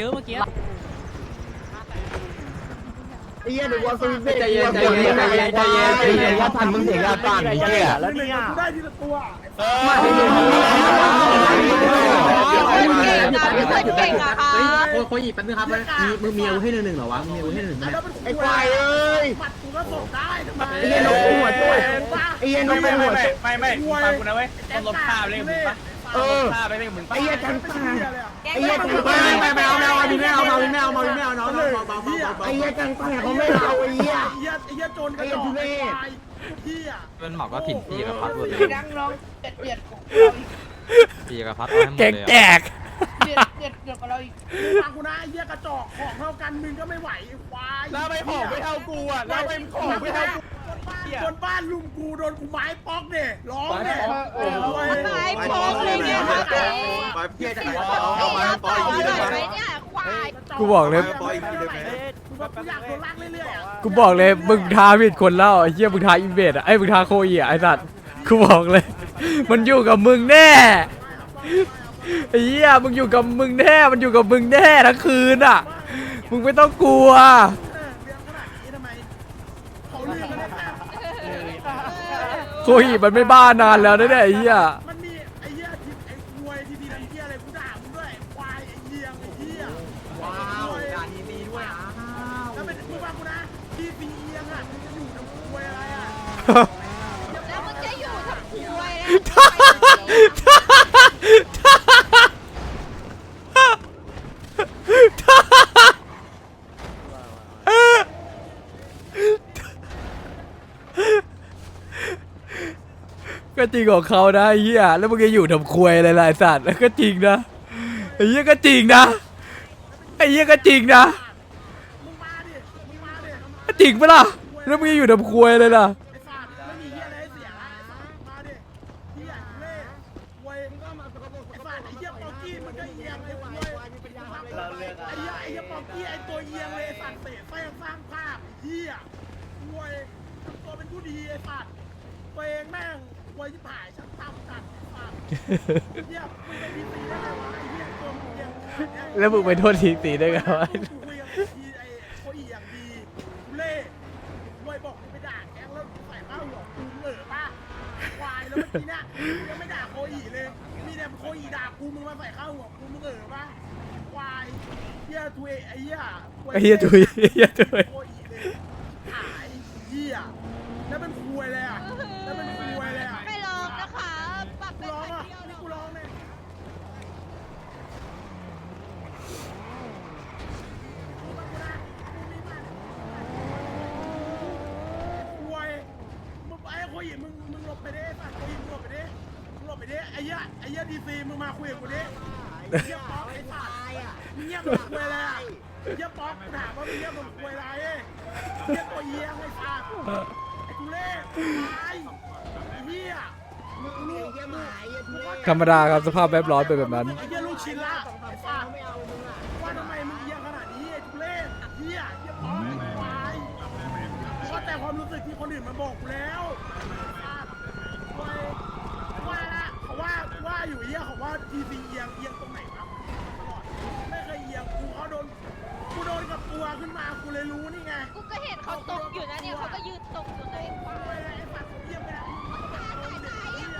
เยอะเมื่อกี้ไอ้เหี้ยเดี๋ยวว่าสวิตช์ใจเย็นใจเย็นใจเย็นใจเย็นใจเย็นว่าทันมึงเสียงอาการไอ้เหี้ยแล้วเนี่ยได้ทีละตัวไม่เก่งอะพี่คนเก่งอะค่ะโค้ยอีกแป๊บนึงครับมีมึงมีอาวุธให้หนึ่งหนึ่งเหรอวะมึงมีอาวุธให้หนึ่งไหมไอ้ควายเอ้ยปัดกูก็ส่งได้ทำไมไอ้เหี้ยนกเป็นหัวช่วยไอ้เหี้ยนกเป็นหัวช่วยไม่ไม่ไม่ฟังกูนะเว้ยต้องลบภาพเลยมึงปะ เออภาพไปเลยมึงไอ้เหี้ยจังตาไอ้เหี้ยจังไม่ตาไม่ไม่เอาไม่เอาไม่ไม่เอาไม่เอาไม่เอาไม่เอาน้องเบาเบาเบาเบาไอ้เหี้ยจังตาเขาไม่เอาไอ้เหี้ยไอ้เหี้ยไอ้เหี้ยโจรกระจอกไอ้ควายเหี้ยมันบอกว่าถิ่นพี่กับพัดหมดเลยดังน้องเด็ดเด็ดของพี่กับพัดเอาให้หมดเก่งเลยแจอะกเด็ดเด็ดเด็ดกับเราอีกฟังกูนะไอ้เหี้ยกระจอกของเท่ากันมึงก็ไม่ไหวไอ้ควายแล้วไม่ของไม่เท่ากูอะแล้วไม่ของไม่เท่ากู คนบ้านลุมกูโดนกูไม้ป๊อกเนี่ยร้องเนี่ยไม้โป๊กเลยเนี่ยค่ะเจ๊พี่เอาต่ออร่อยไหมเนี่ยควายกูบอกเลยกูอยากโดนลากเรื่อยๆอะกูบอกเลยมึงทาผิดคนแล้วไอ้เหี้ยมึงทาอินเวดอะไอ้มึงทาโคอีอะไอ้สัตว์กูบอกเลย มันอยู่กับมึงแน่ไอ้เหี้ยมึงอยู่กับมึงแน่ มันอยู่กับมึงแน่ทั้งคืนอะ มึงไม่ต้องกลัว เรื่องขนาดนี้ทำไมเขาลืมกันได้แค่ โคอีมันไม่บ้านานแล้วนะเนี่ยไอ้เหี้ยมันมีไอ้เหี้ยทีไอ้ควยทีดีไอ้เหี้ยอะไรกูด่ามึงด้วยไอ้ควายไอ้เหี้ยไอ้เหี้ยว้าวการดีดีด้วยอ้าวแล้วเป็นกูฟังกูนะทีซีเอียงอะมึงจะอยู่ทำควยอะไรอะแล้วมึงจะอยู่ทำควายนะ ก็จริงของเขานะไอ้เหี้ยแล้วมึงจะอยู่ทำควยอะไรล่ะไอ้สัตว์แล้วก็จริงนะไอ้เหี้ยก็จริงนะไอ้เหี้ยก็จริงนะก็จริงปะล่ะแล้วมึงจะอยู่ทำควยอะไรล่ะ แล้วมึงไปโทษทีตีได้ไงวะคุยกับทีไอ้โคอีอย่างดีกูเล่มวยบอกกูไปด่าแก๊งแล้วใส่ผ้าหัวกูเหลือป่ะควายแล้วเมื่อกี้เนี่ยกูยังไม่ด่าโคอีเลย มีแต่โคอีด่ากูมึงมาใส่ข้าวหัวกูมึงเหลือป่ะควายเฮียทุยไอ้เหี้ยไอ้เหี้ยทุยไอ้เหี้ยทุย โคอีเลยหายเหี้ยแล้วเป็นควยเลยอะแล้วเป็นควยเลยอะ ไม่ลองนะคะปรับ กู เป็น ร้อง พัน อะ เดียว นี่ นะ กูร้องเนี่ยควยมึงไปไอ้โคอีมึงมึงหล บไปดิสัตว์โคอีมึงหลบไปดิมึงหลบไปดิไอ้เหี้ยไอ้เหี้ยดีซีมึงมาคุยกับกูดิไอ้เหี้ยป๊อกไอ้สัตว์มึงเงียบมึงคุยอะไรอะไอ้เหี้ยป๊อกกูถามว่ามึงเงียบมึงคุยอะไรไอ้เหี้ยตัวเยียงไอ้สัตว์ไอ้กูเล่ตายไอ้เหี้ยมึงลูกมึงธรรมดาครับสภาพแวดล้อมเป็นแบบนั้น ไอ้เหี้ยลูกชิ้นละ ทีซีเอียงเอียงตรงไหนวะตลอดไม่เคยเอียงกูเขาโดนกูโดนกับตัวขึ้นมากูเลยรู้นี่ไงกูก็เห็นเขาตกอยู่นะเนี่ยเขาก็ยืนตกอยู่ในควาไอ้ยไอ้สัตว์เอียงไปแล้วมึงก็โดนเด็กเหี้ย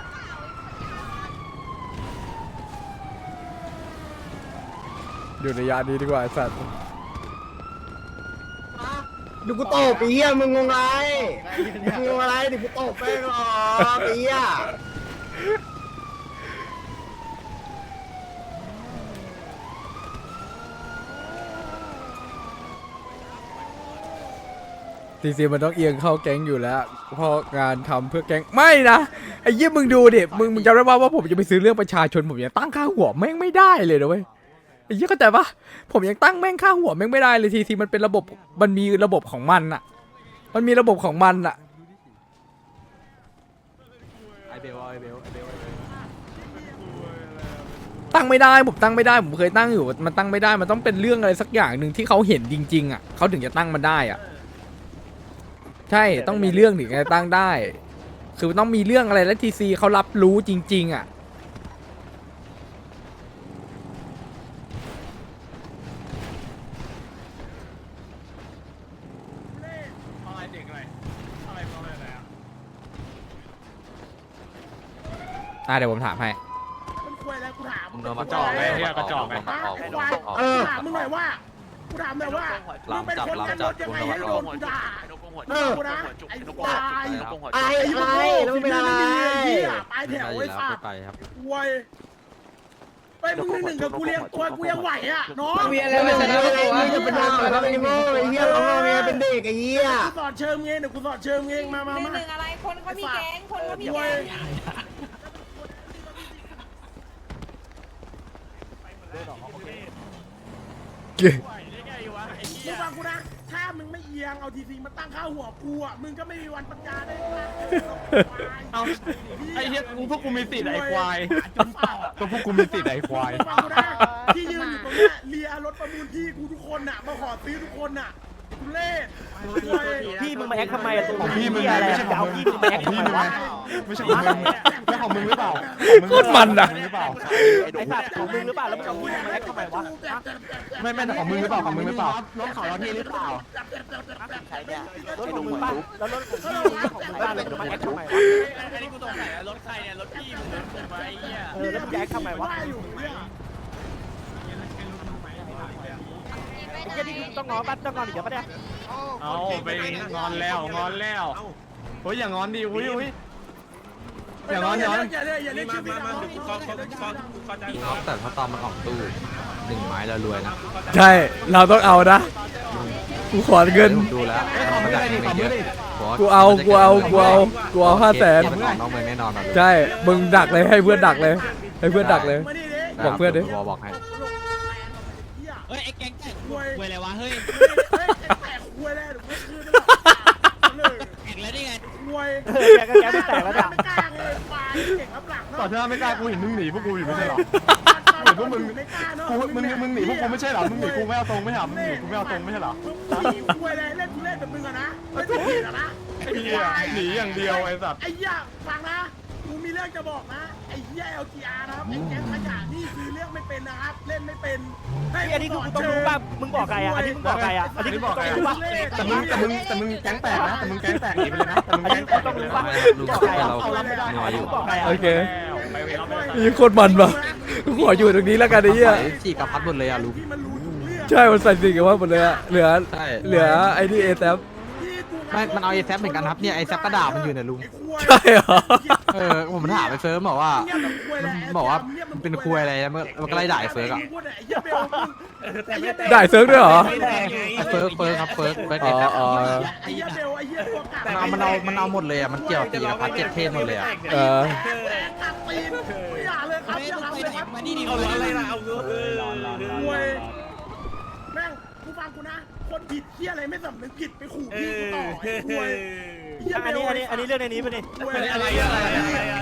อยู่ในยานนี้ดีกว่าไอ้สัตว์ดูกูตบไอ้เหี้ยมึงงงไรมึงงงอะไรเดี๋ยวกูตบแม่งหรอกไอ้เหี้ย จริงๆมันต้องเอียงเข้าแก๊งอยู่แล้วเพราะงานทำเพื่อแก๊งไม่นะไอ้เยี่ยมึงดูดิมึงมึงจำได้ว่าว่าผมจะไปซื้อเรื่องประชาชนผมยังตั้งค่าหัวแม่งไม่ได้เลยนะเว้ยไอ้เยี่ยเข้าใจปะผมยังตั้งแม่งค่าหัวแม่งไม่ได้เลยทีทีมันเป็นระบบมันมีระบบของมันอะมันมีระบบของมันอะไอเบลไอเบลไอเบลตั้งไม่ได้ผมตั้งไม่ได้ผมเคยตั้งอยู่มันตั้งไม่ได้มันต้องเป็นเรื่องอะไรสักอย่างหนึ่งที่เขาเห็นจริงๆอะเขาถึงจะตั้งมันได้อะ ใช่ต้องมีเรื่องถึงจะตั้งได้ คือต้องมีเรื่องอะไรและทีซีเขารับรู้จริง ๆ อะอะเดี๋ยวผมถามให้ มันควยแล้วกูถามมึงมา กรจอกไหมเฮียกระจอกไหม ฮะไอ้คายเออ ถามมึงหน่อยว่ากูถามหน่อยว่ามึงเป็นคนกันรถยังไงให้โดนกูด่า เออกูนะไอ้ควายไอ้ไอ้แล้วมึงเป็นอะไรเหี้ยปลายแถวได้ไอ้แล้วสัไปตว์ไปครับควยไปมึงหนึ่งหนึ่งกับกูเลี้ยงตัวกูยังไหวอะน้องมีอะไรไม่ชนะเลยมึงจะเป็นอะไรแล้วไอ้โง่ไอ้เหี้ยเราโง่ไงเป็นเด็กไอ้เหี้ยกูสอนเชิมเองเดี๋ยวกูสอนเชิมเองมามาหนึ่งมาหนึ่งอะไรคนเขามีแก๊งคนเขามีแก๊งมึงฟังกูนะ ถ้ามึ งไม่เอียงเอาทีซีมาตั้งค่าหัวกูอะมึงก็ไม่มีวันปัญญาได้มาเอาไอ้เฮียกูพวกกูมีสิทธิ์ไอ้ควาย จนเปล่าก็พวกกูมีสิทธิ์ไอ้ควาย ฟังกูนะที่ยืนอยู่ตรงเนี้ยเลียรถประมูลที่กูทุกคนน่ะมาขอซื้อทุกคนน่ะ กูเล่พี่มึงมาแอคทำไมอะตัวของพี่มึงเหี้ยอะไรไม่อะใช่จะเอาพี่มึงมาแอคทำไมวะ ไม่ใช่ของมึงไม่ของมึงหรือเปล่าโคตรมันอะ หรือเปล่าไอ้สัตว์ของมึงหรือเปล่าแล้วมึงเอาพี่มึงมาแอคทำไมวะไม่ไม่ของมึงหรือเปล่าของมึงหรือเปล่ารถเขาเราที่หรือเปล่าใครเนี่ยรถของมึงป่ะแล้วรถของพี่มึงของมึงบ้านเลยมึงมาแอคทำไมวะอันนี้กูสงสัยรถใครเนี่ยรถพี่มึงรถไอ้เหี้ยเออแล้วมึงจะแอคทำไมวะ ไเนี่ยไอ้เหี้ยนี่ต้องงอป่ะต้องงอนอีกเดี๋ยวปะเนี่ยเอาไปงอนแล้วงอนแล้วโอ้ยอย่างอนดิอุ้ยอุ้ยอย่างนั้นอย่างนั้นอย่าเรียกอย่าเรียกชื่อพี่นะพี่ครับแต่ถ้าตอนมันออกตู้หนึ่งไม้แล้วรวยนะใช่เราต้องเอานะกูขอเงินดูแล้วมันได้ไม่เยอะกูเอากูเอากูเอากูเอาห้าแสนน้องเมืองแน่นอนใช่มึงดักเลยให้เพื่อนดักเลย ให้เพื่อนดักเลยบอกเพื่อนดิบอกบอกให้เฮ้ยไอ้แก๊ง แตกควยอะไรวะเฮ้ยเฮ้ยแก๊งแตกควยแล้วเดี๋ยวไม่คืนเลยแข่งแล้วนี่ไงควยเออแกก็แกไม่แตกแล้วเนี่ยไม่กล้าเลยควายเก่งรับหลังเนาะต่อเธอไม่กล้ากูเห็นมึงหนีพวกกูอยู่ไม่ใช่หรอเห็นพวกมึงไม่กล้าเนาะกูมึงมึงหนีพวกกูไม่ใช่หรอมึงหนีกูไม่เอาตรงไม่หรอมึงหนีกูไม่เอาตรงไม่ใช่หรอมึงหนีควยเลยเล่นกูเล่นแบบมึงอะนะไม่ถูกผิดอะนะไอ้เหี้ยหนีอย่างเดียวไอ้สัตว์ไอ้เหี้ยฟังนะ กูมีเรื่องจะบอกนะไอ้เหี้ย LGR นะครับไอ้แก๊งขยะนี่คือเรื่องไม่เป็นนะครับเล่นไม่เป็นให้พี่อันนี้คือกูต้องรู้ป่ะมึงบอกใครอะอันนี้มึงบอกใครอะอันนี้กูต้องรู้ป่ะแต่มึงแต่มึงแต่มึงแก๊งแตกนะแต่มึงแก๊งแตกหนีไปเลยนะแต่มึงอันแก๊นี้งแตกูกต้องรู้ป่ะลุงบอกเสืใครออะเรานัวอยู่บอกใครอะโอเคไปเวรไปมีโคนมันปะกูขออยู่ตรงนี้แล้วกันไอ้เหี้ยฉีกกระพัดหมดเลยอะลุงที่มันรู้ทุกเรื่องใช่มันใส่สิ่งกันว่าหมดเลยอะเหลือใช่เหลือไอ้นี่เอแซมที่กู ไม่มันเอาไอ้แซฟเหมือนกันครับเนี่ยไอ้แซฟกระดาษมันอยู่เนี่ยลุง ใช่เหรอ เออผมถามไอ้เฟิร์มบอกว่ามันบอกว่ามันเป็นคุยอะไรนะมันมันก็ไล่ด่าไอ้เฟิร์กอะได้เซิร์ฟด้วยเหรอไอ้เฟิร์กเฟิร์กครับเฟิร์กเฟิร์กอ๋เอ็อดครับอ๋อไอ้เหี้ยเบลไอ้เหี้ยตัวกามันเอามันเอามันเอาหมดเลยอะมันเกี่ยวตีกับพัดเจ็ดเทศหมดเลยอะเออกัดตีนไม่อย่าเลยครับอย่าทำเลยครับมานี่ดิเอาอะไรล่ะเอาควยแม่งกูฟังกูนะ คนผิดเหี้ยอะไรไม่สำนึกผิดไปขู่พี่กูต่อไอ้ควย เหี้ยอันเบลนี้อันนี้อันนี้เรื่องในนี้ป่ะนี่ควยอะไรอะไรอะไร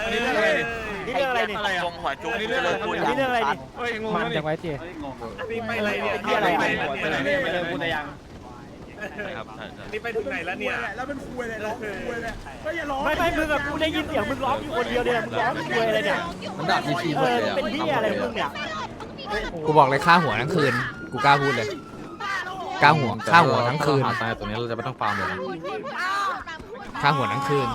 อันนี้เรื่องอะไรนี่เรื่องอะไรนี่อะไรอะอันนี้เรื่องอะไรครับอันนี้เรื่องอะไรนี่เฮ้ยงงแล้วนี่ไปอะไรเนี่ยที่อะไรไปอะไปไหนไปเลยกูจะยังนี่ไปถึงไหนแล้วเนี่ยแล้วเป็นควยเลยร้องควยเลยก็อย่าร้องไม่ไม่มึงอะกูได้ยินเสียงมึงร้องอยู่คนเดียวเนี่ยมึงร้องอยู่คุยอะไรเนี่ยมันด่าทีทีหเอมดอเลยอะเป็นที่อะไรของมึงเนี่ยกูบอกเลยค่าหัวทั้งคืนกูกล้าพูดเลย กล้าหัวค่าหัวทั้งคืนหาตายตัวนี้เราจะไม่ต้องฟาร์มเลยนะค่าหัวทั้งคืน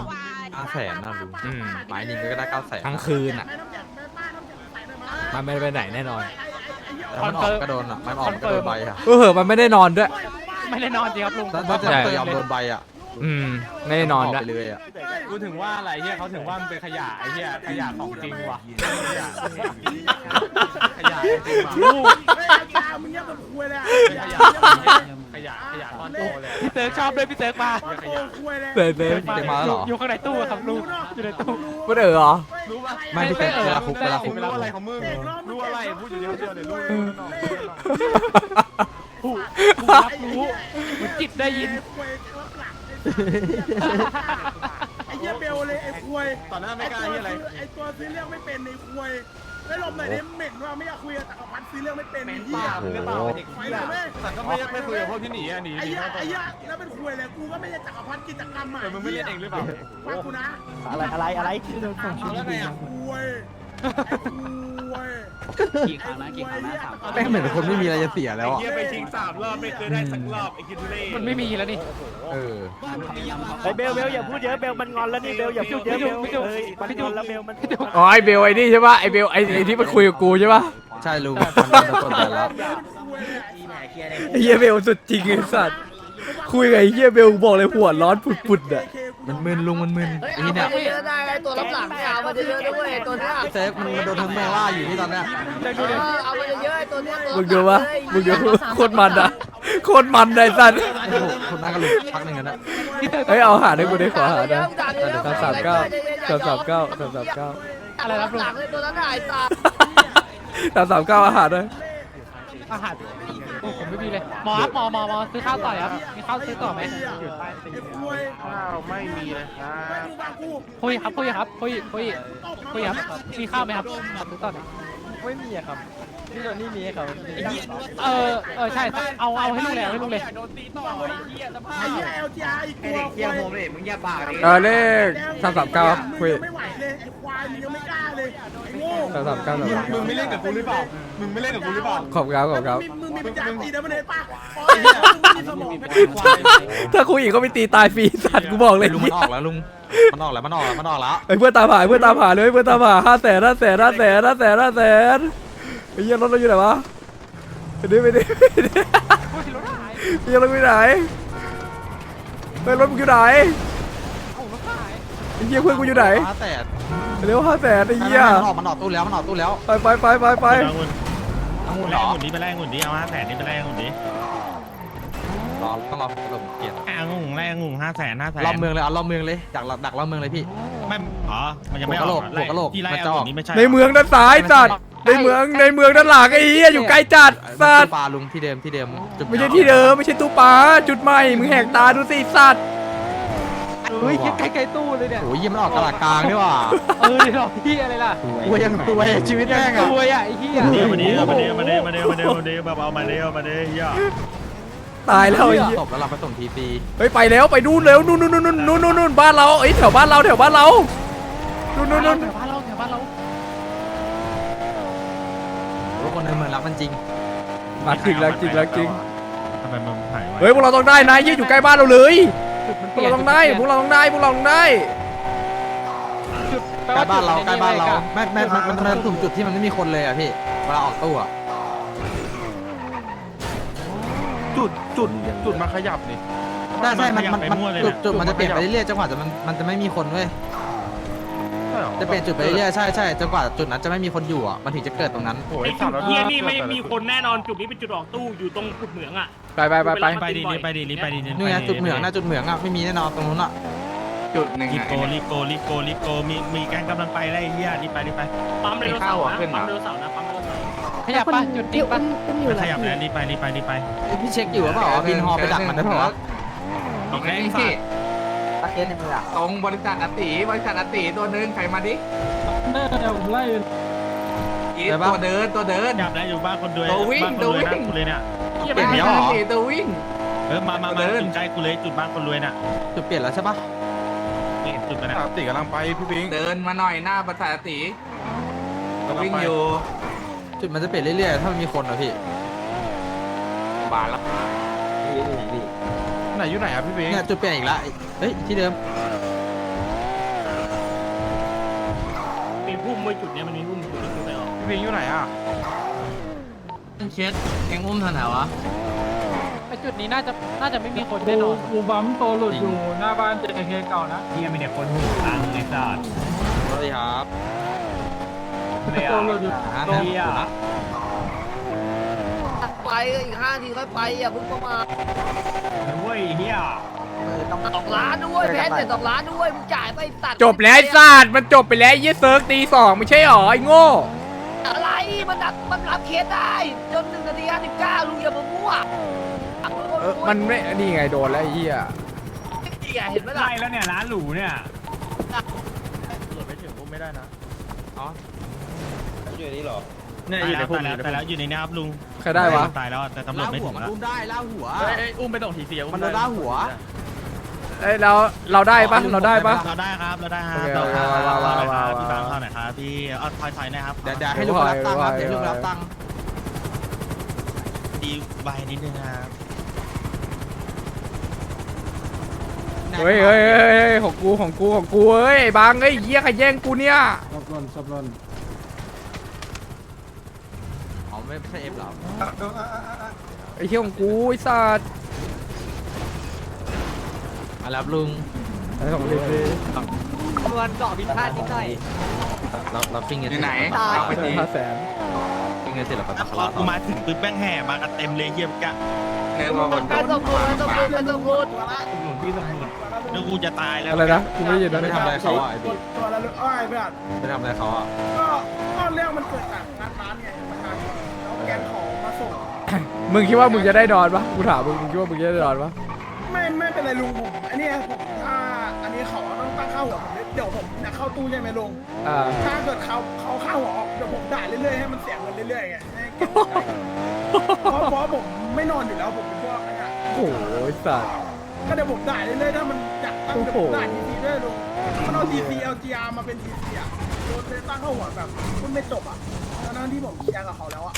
ห้าแสนนะลุงอืมไม้นี้ก็ได้เก้าแสนทั้งคืนอะน้ำแข็งแม่ป้าน้ำแข็งใส่หน่อยมามันไม่ไปไหนแน่นอนแต่มันออกก็โดนอะมันออกก็โดนใบอะเออมันไม่ได้นอนด้วย ไม่ได้นอนจริงครับลุง ถ้าจะยอมโดนใบอะอืม ไม่ได้นอนออกด้วยไปเลยอะกูถึงว่าอะไรเฮียเขาถึงว่ามันเป็นขยะไอ้เฮียขยะของจริงว่ะขยะจริงว่ะลูก เฮ้ยมึงเงียบแบบควยเลยขยะขยะขยะตอนโตเลยพี่เติร์กชอบด้วยพี่เติร์กมาป้อนโตควยเลยเต้เต้เด็กมาแล้วเหรออยู่ข้างในตู้ครับลุงอยู่ในตู้มันเออเหรอรู้ป่ะไม่ที่เป็นเวลาคุกเวลาคุกรู้อะไรของมึงรู้อะไรพูดอยู่เดียวเดียวเดี๋ยวรู้ผู้ผู้รับรู้จิตได้ยินไอ้เหี้ยเบลเลยไอ้ควยต่อหน้าไม่กล้าที่อะไรไอ้ตัวซื้อเรื่องไม่เป็นไอ้ควย ไม่ลมหน่อยดิเหม็นว่าไม่อยากคุยกับจักรพันธ์ซื้อเรื่องไม่เป็นไอ้เหี้ยหรือเปล่าเด็กไปเหี้เลยยแม่แต่ก็ไม่ไม่คุยกับพวกที่หนีอะหนีหไอ้นีเหี้ยเข้าตรไอ้งเหี้ยแล้วเป็นควยเลยกูก็ไม่ใช่จักรพันธ์กิจกรรมใหม่แต่มึงไม่เล่นเองหรือเปล่าฟังกูนะอะไรอะไรอะไรเอาแล้วไงอะควยไอ้ควย กี่ครั้งนะกี่ครั้งนะสามแม่งเหมือนคนไม่มีอะไรจะเสียแล้วอะ เฮียไปชิงสามรอบไม่เคยได้สักรอบไอ้คิดเล่มันไม่มีแล้วนี่ เออ ไอ้เบลเบลอย่าพูดเยอะเบลมันงอนแล้วนี่เบลอย่าพูดเยอะเบลเฮ้ยมันงอนแล้วเบลมันอ๋อไอเบลไอ้นี่ใช่ปะไอเบลไอไอที่มันคุยกับกูใช่ปะใช่ลุงมันโดนกดดันแล้วไอเฮียเบลสุดจริงไอ้สัตว์คุยกับไอเฮียเบลบอกเลยหัวร้อนปุดๆอะ มันมึนลุงมันมึนไอ้นี่เนี่ยเยอะได้ไอ้ตัวรับหลังเนี่ยเอามาเยอะๆด้วยตัวเนี้ยเซฟมันมันโดนทั้งเมืองล่าอยู่ที่ตอนเนี้ยเอามาเยอะๆไอ้ตัวเนี้ยมึงดูวะมึงดูโคตรมันอะโคตรมันไอ้สัตว์โอ้โหคนนั่งกันลุงพักหนึ่งกันนะเฮ้ยเอาหาได้กูได้ขอหาได้สามสามเก้าสามสามเก้าสามสามเก้าอะไรรับหลังเลยตัวนั้นหายตาสามสามเก้าอาหารเลยอาหารโอ้ ผมไม่มีเลยหมอครับหมอหมอหมอซื้อข้าวต่อยครับมีข้าวซื้อต่อไหมข้าวไม่มีเลยครับคุยครับคุยครับคุยคุยคุยครับมีข้าวไหมครับขอซื้อต่อหน่อยไม่มีอะครับพี่โดนี่มีครับเออเออใช่เอาเอาให้ลุงเลยเอาให้ลุงเลยโดนตีต่อไอ้เหี้ยสภาไอ้พเหี้ยเอลจีอาร์อีกตัวเกียร์ผมเลยมึงอย่าปากดิเออเลขสามสามเก้าครับคุยไม่ไหวเลยไอ้ควายมึงยังไม่ สามสามเก้าสามสามมึเก้างไม่เล่นกับกูหรือเปล่า มึงไม่เล่นกับกูหรือเปล่า ขอบครับขอบครับ มึงมีปัญญาตีนะมันเลยป่ะโอ้ยมึงมีสมองไม่ได้ถ้าคุยอีกก็ไม่ตีตายฟรีสัตว์กูบอกเลยลุงมันออกแล้วลุง มันออกแล้วมันออกแล้วมันออกแล้ว ไอ้เพื่อนตามหาเพื่อนตามหาเลยเพื่อนตามหาห้าแสนห้าแสนห้าแสนห้าแสนห้าแสนไอ้เหี้ยรถเราอยู่ไหนวะไปดิไปดิไปดิไอ้เหี้ยรถอยู่ไหนไปรถมึงอยู่ไหนไอ้ เหี้ยเพื่อนกูอยู่ไหนห้าแสนเร็วห้าแสนไอ้เหี้ยมันออกมันออกตู้แล้วมันออกตู้แล้วไปไปไปไปไปองุ่นแรเหรงอหุ่นนี้ไปแรงหุ่นนี้เอาห้าแสนนี้ไปแรงหุ่นนี้รอต้องรอลงเกียรติอ่างงแรงงห้าแสนห้าแสนรอบเมืองเลยเอารอบเมืองเลยดักดักรอบเมืองเลยพี่ไม่อ๋อมันยังไม่ออกหัวกะโหลกที่ไล่มันจะเอาออกหุ่นนี้ไม่ใช่ในเมืองด้านซ้ายจัดในเมืองในเมืองด้านหลังไอ้เหี้ยอยู่ใกล้จัดสัตว์ปลาลุงที่เดิมที่เดิมจุดไม่ใช่ที่เดิมไม่ใช่ตู้ปลาจุดใหม่มึงแหกตาดูสิสัตว์ เฮ้ยใกล้ใกล้ตู้เลยเนี่ยโอ้ยยี่มันออกตลาดกลางนี่หว่าเออเดี๋ยวพี่อะไรล่ะตัวยังตัวชีวิตแม่งอะตัวอะไอ้เหี้ยเดี๋ยวมาเดี๋ยวมาเดี๋ยวมาเดี๋ยวมาเดี๋ยวมาเดี๋ยวมาเดี๋ยวแบบเอามาเดี๋ยวมาเดี๋ยวเฮียตายแล้วไอ้เหี้ยตบแล้วเราไปส่งทีซีเฮ้ยไปแล้วไปนู่นเร็วนู่นนู่นนู่นนู่นนู่นนู่นบ้านเราเอ้ยแถวบ้านเราแถวบ้านเรานู่นนู่นนู่นแถวบ้านเราแถวบ้านเราว่าคนในเมืองรักมันจริงมาจริงแล้วจริงแล้วจริงทำไมมึงถ่ายไว้เฮ้ยพวกเราต้องได้นะยี่อยู่ใกล้บ้านเราเลยมัน พวกเราต้องได้พวกเราต้องได้พวกเราต้องได้จุดใกล้บ้านเราใกล้บ้านเราแม่แม่มันมันมันสุ่มจุดที่มันไม่มีคนเลยอะพี่เวลาออกตู้อะจุดจุดจุดมาขยับนี่ใช่ใช่มันมันมันจุดจุดมันจะเปลี่ยนไปเรื่อยๆจนกว่าจะมันมันจะไม่มีคนเว้ยใช่หรอจะเปลี่ยนจุดไปเรื่อยๆใช่ใช่จนกว่าจุดนั้นจะไม่มีคนอยู่อะมันถึงจะเกิดตรงนั้น โอ้ยไอ้สัจุตดว์แล้วเฮียนี่ไม่มีคนแน่นอนจุดนี้เป็นจุดออกตู้อยู่ตรงขุดเหมืองอะ ไปไปไปไปไปดีรีบไปดีรีบไปดีนี่ไงจุดเหมืองนะจุดเหมืองอะไม่มีแน่นอนตรงนู้นอะจุดหนึ่งรีบโกรีบโกรีบโกรีบโกมีมีแกงกำลังไปไล่เฮียรีบไปรีบไปปั๊มเร็วเสาร์นะปั๊มเร็วเสาร์นะปั๊มเร็วเสาร์ขยับปะจุดติ๊กปะไม่ขยับแล้วรีบไปรีบไปรีบไปพี่เช็คอยู่ว่าเปล่าบินฮอไปดักมันได้เปล่าวะอีกแรงนี่สัสิตว์ตรงบริษัทอติบริษัทอติตัวนึงใครมาดิ อีตัวเดินตัวเดิน จับแล้วอยู่บ้านคนรวยตัววิ่งบ้านคนรวยตัววิ่นะงคนรวยเนี่ยเปลี่ยนแล้วเหรอตัววิ่ง เออมามาเดิมานจุดใกล้กูเลยจุดบ้านคนรวยน่ะจุดเปลี่ยนแล้วใช่ปะนี่จุดไปนะติกำลังไปพี่พิงเดินมาหน่อยหน้าบริษัทอติตัววิ่งอยู่จุดมันจะเปลี่ยนเรื่อยๆถ้ามันมีคนอะพี่บาทละไหนอยู่ไหนอะพี่พิงเนี่ยจุดเปลี่ยนอีกแล้วเฮ้ยที่เดิมมีพุ่มไว้จุดเนี้ยมันมีพุ่มจุดนี้ไปออก พี่พิงอยู่ไหนอะเช็ดเอ็งอุ้มทันไหนวะไอจุดนี้น่าจะน่าจะไม่มีคนแน่นอนกูบัมโตหลุดอยู่หน้าบ้านเจเคเก่านะเฮียมีแต่คนหูตังไอ้สัตว์สวัสดีครับโตหลุดอยู่อ่าตรงเนี่ยไปอีกห้าทีค่อยไปอย่าเพิ่งเข้ามาเว้ยเฮียสองล้านด้วยแพ้แต่สองล้านด้วยมึงจ่ายไปตัดจบแล้วไอ้สัตว์มันจบไปแล้วไอ้เหี้ยเซิร์กตีสองไม่ใช่หรอไอ้โง่อะไร มันดับมันรับเคสได้ จนหนึ่งนาทีห้าสิบเก้าลุงอย่ามามั่วเออมันไม่นี่ไงโดนแล้วไอ้เหี้ยเห็นไหมล่ะไล่แล้วเนี่ยร้านหรูเนี่ยตรวจไม่ถึงอุ้มไม่ได้นะเนี่ยอยู่ในพวกนี้แต่แล้วอยู่ในนี้ครับลุงใครได้วะตายแล้วแต่ตำรวจล่าไม่หัถึวงมันแล้วอุ้มได้ล่าหัวอุ้มไปตรงทีเสียมันโดนล่าหัว เอ้ยเราเราได้ปะเราได้ปะ เราได้ครับ เราได้ครับโอเคเราว้าวว้าวว้าวว้าว พี่บางเข้าหน่อยครับพี่เอาถอยถอยหนะครับเดี๋ยวเดี๋ยวให้ลูกรับตังค์ครับเดี๋ยวลูกรับตังค์ดีใบนิดนึงครับเฮ้ยเฮ้ยเฮ้ยเฮ้ยของกูของกูของกูเฮ้ยไอ้บางเฮ้ยเหี้ยใครแย่งกูเนี่ยซับรอนซับรอนอ๋อไม่ใช่เอฟหรอไอ้เหี้ยของกูไอ้สัตว์ อะรับลุงไอ้ของดีดีวันเกาะพิพาทนิดหน่อยเราเราปิ้งเงินอยู่ไหน ตาย เอาไปทีห้าแสนปิ้งเงินเสร็จแล้วก็ถ้าตะพอลากูมาถึงปึ๊บแป้งแห่มากันเต็มเลยเยี่ยมกะเนื้อมาบนการส่งพูดการส่งพูดการส่งพูดหนุนพี่สมุนแล้วกูจะตายแล้วอะไรนะกูไม่ได้ยินนะไม่ทำอะไรเขาอะไอ้บีตัวละอ้อยเพื่อนไม่ทำอะไรเขาอะก็ก็เรื่องมันเกิดจากงานร้านไงประชาชนแล้วแกงของมาส่งมึงคิดว่ามึงจะได้นอนปะกูถามมึงมึงคิดว่ามึงจะได้นอนปะไม่ไม่เป็นไรลุงผม อันนี้ผมถ้าอันนี้เขาต้องตั้งค่าหัวผมเดี๋ยวผมจะเข้าตู้ใช่ไหมลุงอ่าถ้าเกิดเขาเขาค่าหัวออกเดี๋ยวผมด่าเรื่อยๆให้มันเสียเงินเรื่อยๆไงให้แกเพราะเพราะผมไม่นอนอยู่แล้วผมเป็นพวกนั้นอะโอ้โหไอ้สัตว์ ก็เดี๋ยวผมด่าเรื่อยๆถ้ามันอยากตั้งเดี๋ยวผมด่าทีซีด้วยลุงมันเอาทีซีเอลจีอาร์มาเป็นทีซีอะโดนเลยตั้งค่าหัวแบบคุณไม่จบอะทั้งๆที่ผมเคลียร์กับเขาแล้วอะ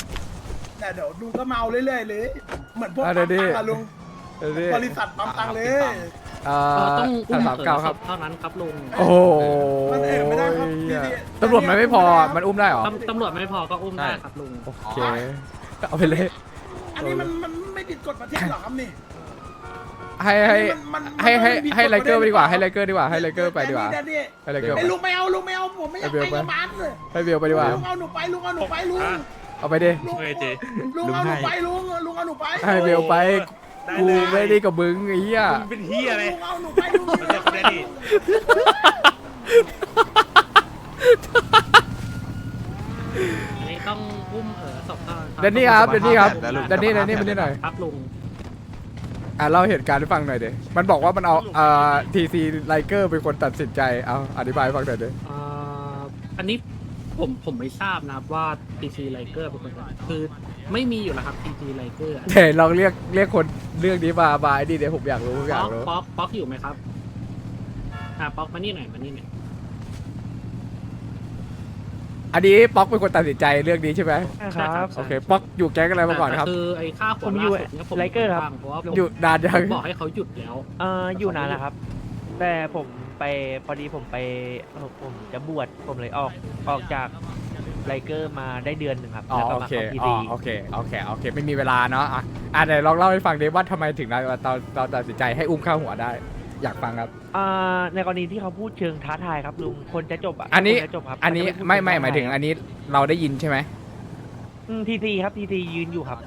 แต่เดี๋ยวลุงก็เมาเรื่อยๆเลย เหมือนพวกอะปั๊เดี๋ยวดิมตังค์อะลุง เดี๋ยวดิบริษัทปั๊มตังค์เลย อ่าต้องอุ้มสามเก้าครับ เท่านั้นครับลุงโอ้โหมันเออไม่ได้ครับเหี้ยดีๆตำรวจมันไม่พอมันอุ้มได้เหรอ ตำตำรวจไม่พอก็อุ้มได้ครับลุง โอเค เอาไปเลย อันนี้มันมันไม่ผิดกฎประเทศหรอครับนี่ ให้ให้มันมันให้ให้มันผิดให้ไลเกอร์ไปดีกว่ากฎให้ไลเกอร์ดีกว่า ให้ไลเกอร์ไปดีกว่าแต่นี่ให้ไลเกอร์ไอ้ไปลุงไม่เอาลุงไม่เอาผมไม่อยากไอ้เบลไปไปกับมันเลยให้เบลไปดีกว่า ลุงเอาหนูไปลุงเอาหนูไปลุงเอาไปดิ ลุงลุงเอาหนูไปลุงลุงเอาหนูไปให้เบลไป กูไม่ได้กับมึงไอ้เหี้ยเป็นเฮียอะไรลุงเอาหนูไปลุงมันจะเป็นดิอันนี้ต้องอุ้มเออศพเท่านั้นเดนนี่ครับเดนนี่ครับเดนนี่เดนนี่มานี่หน่อยครับลุงอะเล่าเหตุการณ์ให้ฟังหน่อยดิมันบอกว่ามันเอาอ่าทีซีไลเกอร์เป็นคนตัดสินใจเอาอธิบายให้ฟังหน่อยดิเอ่ออันนี้ ผมผมไม่ทราบนะครับว่า TC Liker เป็นคนทำคือไม่มีอยู่แล้วครับ TC Liker อะเดี๋ยวลองเรียกเรียกคนเรื่องนี้มาบายดิเดี๋ยวผมอยากรู้ผมอยาป๊กอกรู้ป๊อกป๊อกอยู่ไหมครับอ่าป๊อกมานี่หน่อยมานี่หน่อยอันนี้ป๊อกเป็นคนตัดสินใจเรื่องนี้ใช่ไหมครับโอเคป๊อกอยู่แก๊งอะไรมาก่อนครับ แต่คือไอ้ค่าหัวผมล่าอยู่สุดเนี่ยผม Liker ครับฟังเพราะว่าผมอยู่นานยังบอกให้เขาหยุดแล้ว เอ่ออยู่นานแล้วครับ แต่ผม ไปพอดีผมไปผมจะบวชผมเลยออกออกจากไลเกอร์มาได้เดือนหนึ่งครับอ๋อแล้วก็โอมาเคเข้าพีอ๋อดีโอเค โอเค โอเค ไม่มีเวลาเนาะ อะอะเดี๋ยวลองเล่าให้ฟังดิว่าทำไมถึงได้ตอนตอนตัดสินใจให้อุ้มข้าหัวได้ อยากฟังครับ อ่าในกรณีที่เขาพูดเชิงท้าทายครับลุงคนจะจบอะอันนี้ คจะจบครับอันนี้เขาจะพูดไม่ไม่เชิหมายถึงท้ทอันนี้เราได้ยินใช่ไหมทีทีครับทีทียืนอยู่ครับ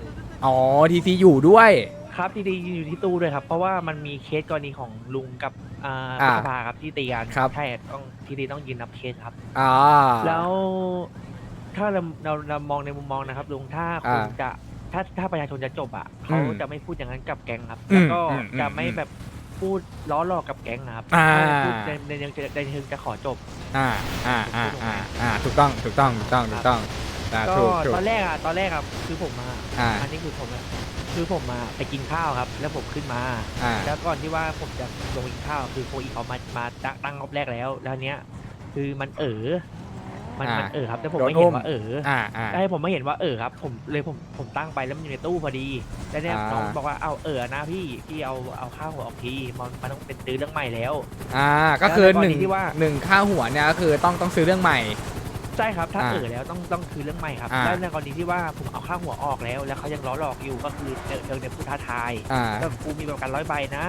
อ๋อทีซีอยู่ด้วย ครับทีทียืนอยู่ที่ตู้ด้วยครับ เพราะว่ามันมีเคสกรณีของลุงกับ อ่าอ่าสภาครับที่ตีกันครับ ใช่ต้องทีทีต้องยืนนับเคสครับ อ่า แล้วถ้าเราเราเรามองในมุมมองนะครับลุงถ้าคุณอ่าจะถ้าถ้าประชาชนจะจบอะเขาอืมจะไม่พูดอย่างนั้นกับแก๊งครับอืมแล้วก็อืมอืมจะไม่แบบพูดล้อหลอกกับแก๊งนะครับอ่าเขาจะพูดในในในในเชิงจะขอจบ อ่าอ่าอ่าอ่าอ่าถูกต้องถูกต้องถูกต้องถูกต้องอ่าก็ถูกถูกตอนแรกอะตอนแรกครับคือผมมาอ่าอันนี้คือผมอะ คือผมมาไปกินข้าวครับ แล้วผมขึ้นมา อ่า แล้วก่อนที่ว่าผมจะลงไปกินข้าวคือโคอีเขามามาตั้งตั้งรอบแรกแล้ว แล้วเนี้ยคือมันเออมันอ่ามัมันเออครับแต่ผมโดนไม่เห็อุ้นมว่าเอออ่าอ่าได้ผมไม่เห็นว่าเออครับ ผมเลยผมผมตั้งไปแล้วมันอยู่ในตู้พอดีแล้วเนี่ยอ่า น้องบอกว่าเอาเออนะพี่พี่เอาเอาข้าวหัวออกทีมันมันต้องเป็นซื้อเรื่องใหม่แล้ว อ่า ก็คือแล้วในกรณีหนึ่งที่ว่า หนึ่งค่าหัวเนี่ยก็คือต้องต้องซื้อเรื่องใหม่ ใช่ครับถ้าอ่าเออแล้วต้องต้องคือเรื่องใหม่ครับอ่า แล้วในกรณีที่ว่าผมเอาข้าวหัวออกแล้ว แล้วเขายังล้อหลอกอยู่ก็คือเชิงในผู้ท้าทายอ่า แล้วกูมีประกันร้อยใบนะ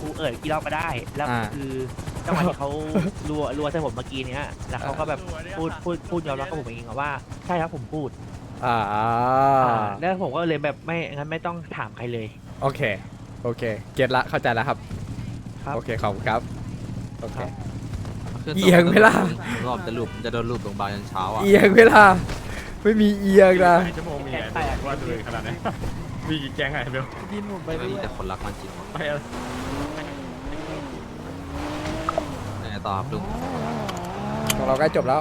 กูเออกี่รอบก็ได้ แล้วอ่า คือจังหวะที่เขารัวรัวใส่ผมเมื่อกี้เนี้ยแล้วเขาก็แบบพูดพูดพูดยอมรับกับผมเองอะว่าใช่ครับผมพูดอ่าแล้วผมก็เลยแบบไม่งั้นไม่ต้องถามใครเลย โอเค โอเค เก็ตละเข้าใจแล้วครับ ครับ โอเค ขอบคุณครับ โอเคคือ เอียงไหมล่ะ รอบจะหลุดจะโดนหลุดโรงพยาบาลยันเช้าอะเอียงเวลา ไม่มีเอียงนะชั่วโมงมีไงว่าจะเลยขนาดนี้มีกี่แก๊งไงเบลยินผมไปไม่ด้มีวยแต่คนรักมันจริงวะไปอะไรไหนต่อครับลุง ของเราใกล้จบแล้ว